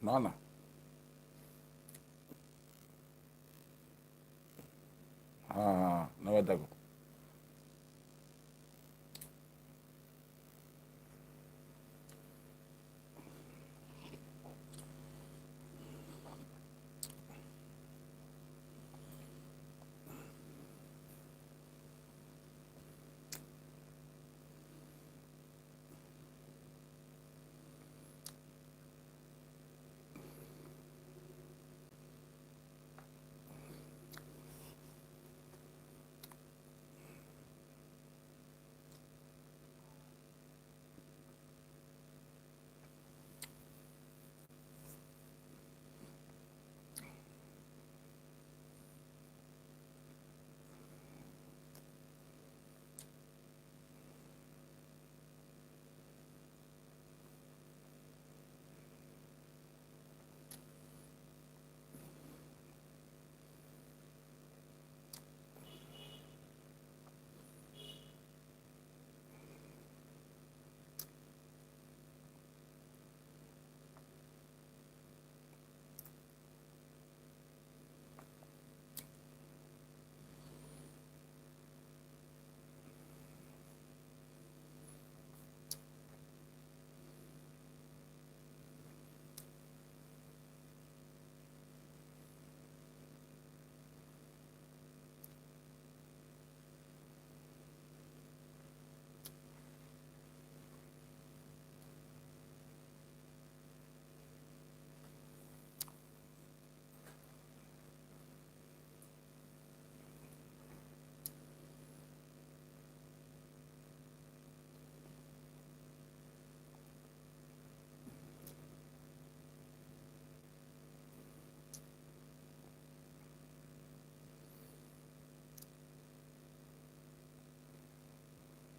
Мама. А, ну вот так вот.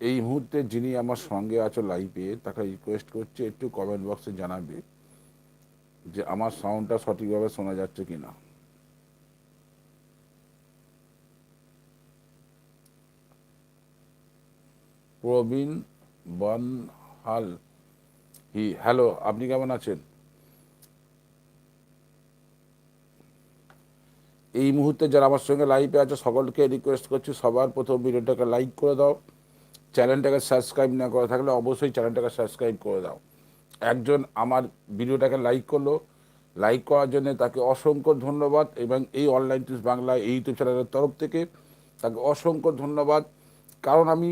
এই মুহূর্তে যিনি আমার সঙ্গে আছো লাইভে তাকে রিকোয়েস্ট করছে একটু কমেন্ট বক্সে জানাবে যে আমার সাউন্ডটা সঠিকভাবে শোনা যাচ্ছে কি না প্রবীণ বনহাল, হি হ্যালো আপনি কেমন আছেন? এই মুহূর্তে যারা আমার সঙ্গে লাইভে আছে, সকলকে রিকোয়েস্ট করছি সবার প্রথম ভিডিওটাকে লাইক করে দাও। চ্যানেলটাকে সাবস্ক্রাইব না করা থাকলে অবশ্যই চ্যানেলটাকে সাবস্ক্রাইব করে দাও। একজন আমার ভিডিওটাকে লাইক করল। লাইক করার জন্য তাকে অসংখ্য ধন্যবাদ এবং এই অনলাইন টিউস বাংলা এই ইউটিউব চ্যানেলের তরফ থেকে তাকে অসংখ্য ধন্যবাদ। কারণ আমি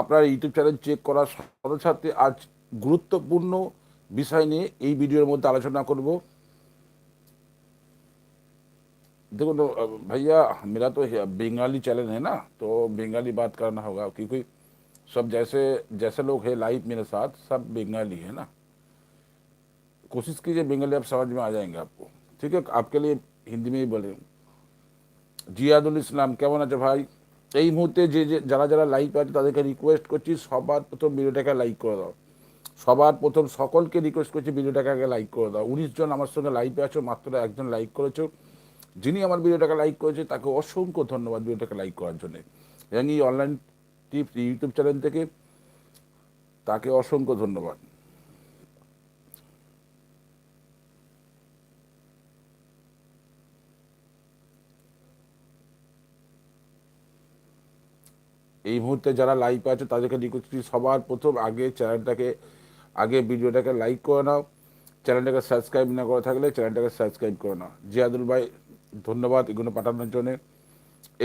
আপনার ইউটিউব চ্যানেল চেক করার সাথে সাথে আজ গুরুত্বপূর্ণ বিষয় নিয়ে এই ভিডিওর মধ্যে আলোচনা করব। देखो तो अ, भैया मेरा तो हे- बंगाली चैनल है ना तो बंगाली बात करना होगा क्योंकि सब जैसे जैसे लोग हैं लाइव मेरे साथ सब बंगाली है ना कोशिश कीजिए बंगाली आप समझ में आ जाएंगे आपको ठीक है आपके लिए हिंदी में ही बोले জিয়াদুল ইসলাম কেমন আছে ভাই এই মুহূর্তে যে যে যারা যারা লাইভ আছে তাদেরকে রিকোয়েস্ট করছি সবার প্রথম ভিডিওটাকে লাইক করে দাও সবার প্রথম সকলকে রিকোয়েস্ট করছি ভিডিওটাকে আগে লাইক করে দাও উনিশ জন আমার সঙ্গে লাইভে আছো মাত্র একজন লাইক করেছো যিনি আমার ভিডিওটাকে লাইক করেছে, তাকে অসংখ্য ধন্যবাদ ভিডিওটাকে লাইক করার জন্য। এবং এই অনলাইন টিপস ইউটিউব চ্যানেল থেকে তাকে অসংখ্য ধন্যবাদ। এই মুহূর্তে যারা লাইভ আছে, তাদেরকে রিকোয়েস্ট সবার প্রথম আগে চ্যানেলটাকে আগে ভিডিওটাকে লাইক করে নাও। চ্যানেলটাকে সাবস্ক্রাইব না করে থাকলে চ্যানেলটাকে সাবস্ক্রাইব করে নাও। জিয়াদুল ভাই ধন্যবাদ এগুলো পাঠানোর জন্য।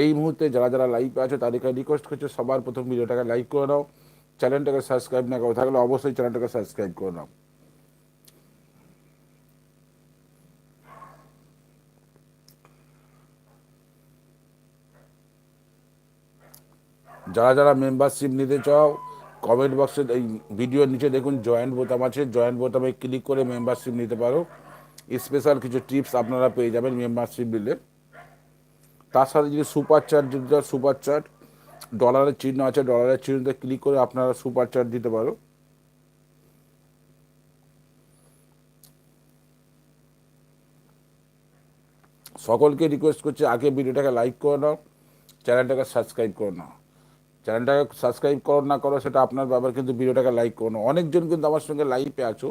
এই মুহূর্তে যারা যারা লাইভ আছে, তাদেরকে রিকোয়েস্ট করছে সবার প্রথম ভিডিওটাকে লাইক করে নাও। চ্যানেলটাকে সাবস্ক্রাইব না করে থাকলে অবশ্যই চ্যানেলটাকে সাবস্ক্রাইব করে নাও। যারা যারা মেম্বারশিপ নিতে চাও কমেন্ট বক্সে এই ভিডিওর নিচে দেখুন জয়েন্ট বোতাম আছে। জয়েন্ট বোতামে ক্লিক করে মেম্বারশিপ নিতে পারো। স্পেশাল কিছু টিপস আপনারা পেয়ে যাবেন মেম্বারশিপ নিলে তার সাথে যদি সুপার চার্ট চাও সুপার চার্ট, ডলারের চিহ্ন আছে, ডলারের চিহ্নতে ক্লিক করে আপনারা সুপার চার্ট দিতে পারো। সকলকে রিকোয়েস্ট করছি, আগে ভিডিওটাকে লাইক করে নাও চ্যানেলটাকে সাবস্ক্রাইব করে নাও। চ্যানেলটাকে সাবস্ক্রাইব করো না করো, সেটা আপনার ব্যাপার, কিন্তু ভিডিওটাকে লাইক করো অনেকজন কিন্তু আমার সঙ্গে লাইভে আছো।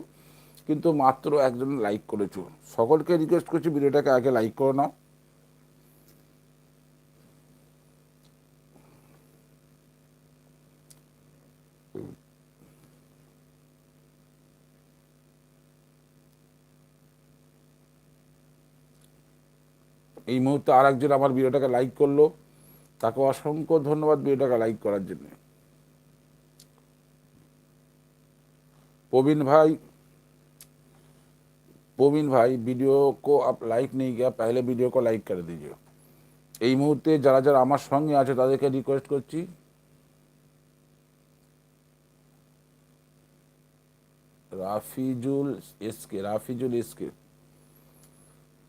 কিন্তু মাত্র একজন লাইক করেছ। সকলকে রিকোয়েস্ট করছি ভিডিওটাকে আগে লাইক করে নাও। এই মুহূর্তে আর একজন আমার ভিডিওটাকে লাইক করল। তাকে অসংখ্য ধন্যবাদ ভিডিওটাকে লাইক করার জন্য। প্রবীণ ভাই প্রবীণ ভাই ভিডিও কো আপ লাইক नहीं किया पहले वीडियो को लाइक कर दीजिए এই মুহূর্তে যারা যারা আমার সঙ্গে আছে তাদেরকে রিকোয়েস্ট করছি রাফিজুল এসকে রাফিজুল এসকে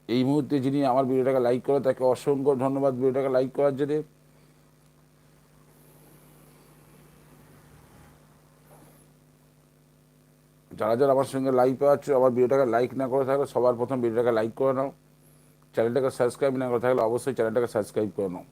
এই মুহূর্তে যিনি আমার ভিডিওটাকে লাইক করে তাকে অসংখ্য ধন্যবাদ ভিডিওটাকে লাইক করার জন্য যারা যারা আমার সঙ্গে লাইভে আছো, আমার ভিডিওটাকে লাইক না করে থাকলে সবার প্রথম ভিডিওটাকে লাইক করে নাও। চ্যানেলটাকে সাবস্ক্রাইব না করে থাকলে অবশ্যই চ্যানেলটাকে সাবস্ক্রাইব করে নাও।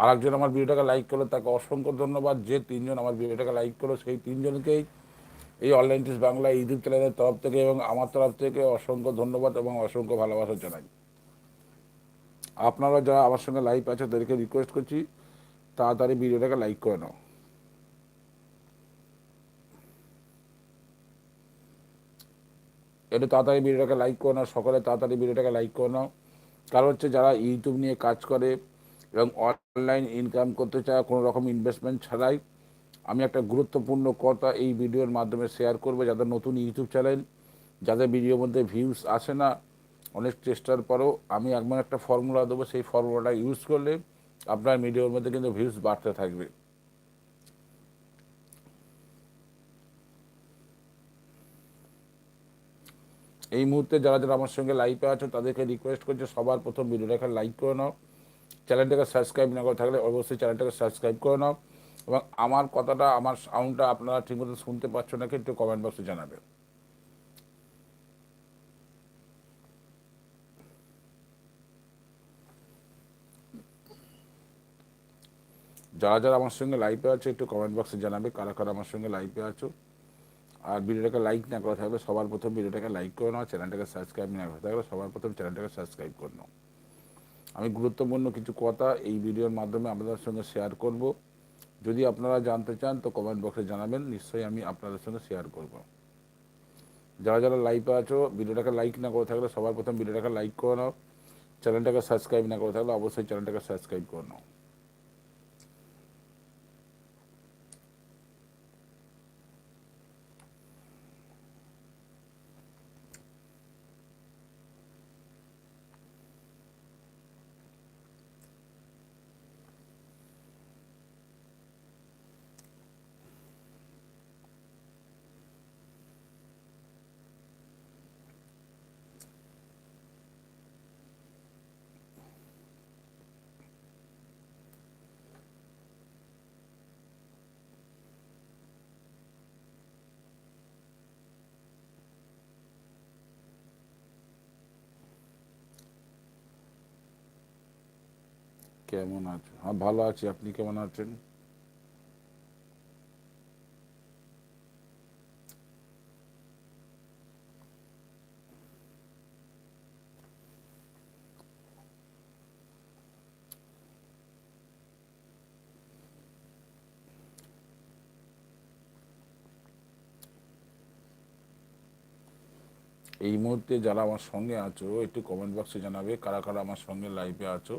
আর একজন আমার ভিডিওটাকে লাইক করল, তাকে অসংখ্য ধন্যবাদ যে তিনজন আমার ভিডিওটাকে লাইক করল। সেই তিনজনকেই এই অনলাইন টিস বাংলা ইউটিউব চ্যানেলের তরফ থেকে এবং আমার তরফ থেকে অসংখ্য ধন্যবাদ এবং অসংখ্য ভালোবাসা জানাই। আপনারা যারা আমার সঙ্গে লাইভ আছে তাদেরকে রিকোয়েস্ট করছি, তাড়াতাড়ি ভিডিওটাকে লাইক করে নাও। একটু তাড়াতাড়ি ভিডিওটাকে লাইক করে নাও, সকলে তাড়াতাড়ি ভিডিওটাকে লাইক করে নাও। কারণ হচ্ছে যারা ইউটিউব নিয়ে কাজ করে এবং অনলাইন ইনকাম করতে চায় কোনো রকম ইনভেস্টমেন্ট ছাড়াই আমি একটা গুরুত্বপূর্ণ কথা এই ভিডিওর মাধ্যমে শেয়ার করব। যাদের নতুন ইউটিউব চ্যানেল যাদের ভিডিওর মধ্যে ভিউস আসে না, অনেক চেষ্টার পরেও আমি একবার একটা ফর্মুলা দেবো। সেই ফর্মুলাটা ইউজ করলে আপনার ভিডিওর মধ্যে কিন্তু ভিউস বাড়তে থাকবে। এই মুহূর্তে যারা যারা আমার সঙ্গে লাইভে আছো, তাদেরকে রিকোয়েস্ট করছে সবার প্রথম ভিডিওটাকে লাইক করে নাও। চ্যানেলটাকে সাবস্ক্রাইব না করে থাকলে অবশ্যই চ্যানেলটাকে সাবস্ক্রাইব করে নাও এবং আমার কথাটা, আমার সাউন্ডটা আপনারা ঠিকমতো শুনতে পাচ্ছ নাকি একটু কমেন্ট বক্সে জানাবে যারা যারা আমার সঙ্গে লাইভে আছে, একটু কমেন্ট বক্সে জানাবে কারা কারা আমার সঙ্গে লাইভে আছো। আর ভিডিওটাকে লাইক না করে থাকলে সবার প্রথম ভিডিওটাকে লাইক করে নাও, চ্যানেলটাকে সাবস্ক্রাইব না করে থাকলে সবার প্রথম চ্যানেলটাকে সাবস্ক্রাইব করে নাও। আমি গুরুত্বপূর্ণ কিছু কথা এই ভিডিওর মাধ্যমে আপনাদের সঙ্গে শেয়ার করব। যদি আপনারা জানতে চান, তো কমেন্ট বক্সে জানাবেন, নিশ্চয়ই আমি আপনাদের সঙ্গে শেয়ার করব। যারা যারা লাইভে আছো, ভিডিওটাকে লাইক না করে থাকলে সবার প্রথম ভিডিওটাকে লাইক করে নাও। চ্যানেলটাকে সাবস্ক্রাইব না করে থাকলে অবশ্যই চ্যানেলটাকে সাবস্ক্রাইব করে নাও। কেমন আছো হ্যাঁ ভালো আছি। আপনি কেমন আছেন? এই মুহূর্তে যারা আমার সঙ্গে আছো, একটু কমেন্ট বক্সে জানাবে কারা কারা আমার সঙ্গে লাইভে আছো।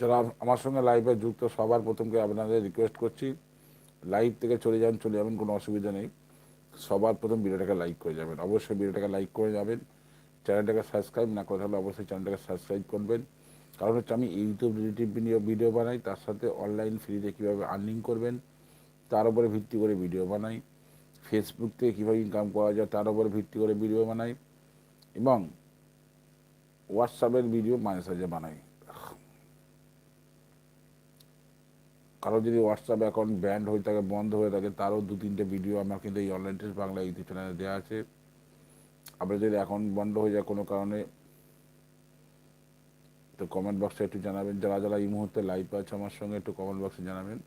যারা আমার সঙ্গে লাইভে যুক্ত, সবার প্রথমকে আপনাদের রিকোয়েস্ট করছি লাইভ থেকে চলে যান, চলে যাবেন, কোনো অসুবিধা নেই। সবার প্রথম ভিডিওটাকে লাইক করে যাবেন। অবশ্যই ভিডিওটাকে লাইক করে যাবেন। চ্যানেলটাকে সাবস্ক্রাইব না করে থাকলে অবশ্যই চ্যানেলটাকে সাবস্ক্রাইব করবেন। কারণ হচ্ছে আমি ইউটিউব রিলেটিভ ভিডিও ভিডিও বানাই, তার সাথে অনলাইন ফ্রিতে কীভাবে আর্নিং করবেন, তার উপরে ভিত্তি করে ভিডিও বানাই। ফেসবুক থেকে কীভাবে ইনকাম করা যায়, তার উপরে ভিত্তি করে ভিডিও বানাই। এবং হোয়াটসঅ্যাপের ভিডিও মাঝে সাঝে বানাই। কারও যদি হোয়াটসঅ্যাপ অ্যাকাউন্ট ব্যান্ড হয়ে থাকে, বন্ধ হয়ে থাকে, তারও দু তিনটে ভিডিও আমার কিন্তু এই অনলাইন টেস্ট বাংলা ইউটিউব চ্যানেলে দেওয়া আছে। আপনার যদি অ্যাকাউন্ট বন্ধ হয়ে যায় কোনো কারণে, তো কমেন্ট বক্সে একটু জানাবেন। যারা যারা এই মুহূর্তে লাইভ আছে আমার সঙ্গে একটু কমেন্ট বক্সে জানাবেন।